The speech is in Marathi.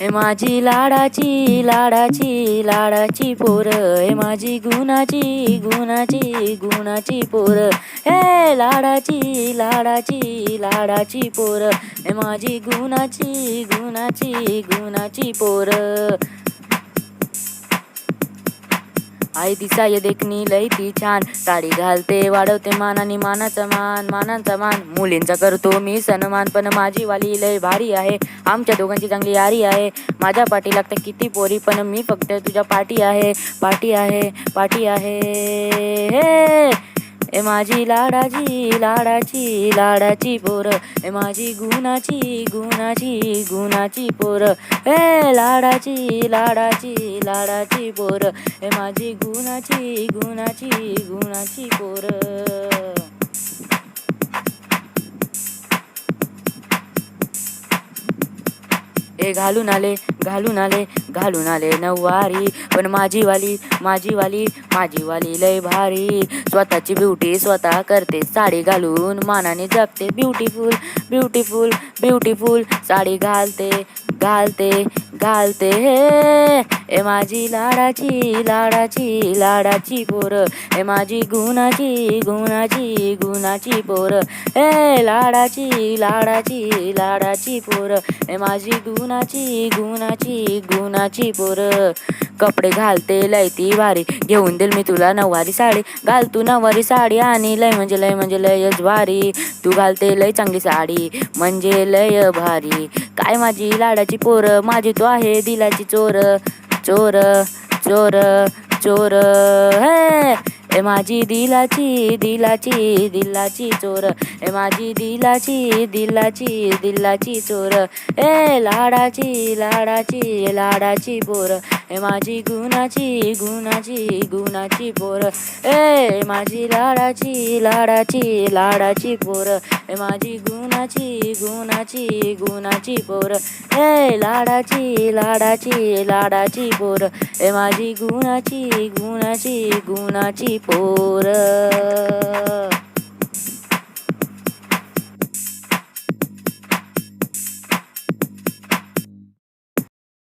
हे माझी लाडाची लाडाची लाडाची पोर. हे माझी गुणाची गुणाची गुणाची पोर. हे लाडाची लाडाची लाडाची पोर. हे माझी गुणाची गुणाची गुणाची पोर. आई दिसाय देखणी लई ती छान. साडी घालते वाढवते मान आणि मानाचा मान मानाचा मान. मुलींचा करतो मी सन्मान पण माझी वाली लय भारी आहे. आमच्या दोघांची चांगली यारी आहे. माझ्या पाठी लागतं किती पोरी पण मी फक्त तुझ्या पाठी आहे. पाठी आहे पाठी आहे. हे! ए माझी लाडाची लाडाची लाडाची पोर. ए माझी गुणाची गुणाची गुणाची पोर. ए लाडाची लाडाची लाडाची पोर. ए माझी गुणाची गुणाची गुणाची पोर. ए घालून आले घालून आले घालून आले नऊवारी. पण माझीवाली माझीवाली माझीवाली लय भारी. स्वतःची ब्युटी स्वतः करते साडी घालून मानाने जगते ब्युटिफुल ब्युटिफुल ब्युटिफुल साडी घालते घालते. घालते हे. ए माझी लाडाची लाडाची लाडाची पोर. ए माझी गुणाची गुणाची गुणाची पोर. ए लाडाची लाडाची लाडाची पोर. ए माझी गुणाची गुणाची गुणाची पोर. कपडे घालते लय ती भारी घेऊन देईल मी तुला नऊवारी साडी. घाल तू नऊवारी साडी आणि लय म्हणजे लय म्हणजे लयच भारी. तू घालते लय चांगली साडी म्हणजे लय भारी. काय माझी लाडाची पोर? माझी तू आहे दिलाची चोर. चोर चोर चोर. हे ए माझी दिलाची दिलाची दिलाची चोर. ए माझी दिलाची दिलाची दिलाची चोर. ए लाडाची लाडाची लाडाची पोर. ए माझी गुणाची गुणाची गुणाची पोर. ए माझी लाडाची लाडाची लाडाची पोर. ए माझी गुणाची गुणाची गुणाची पोर. ए लाडाची लाडाची लाडाची पोर. ए माझी गुणाची गुणाची गुणाची पोर.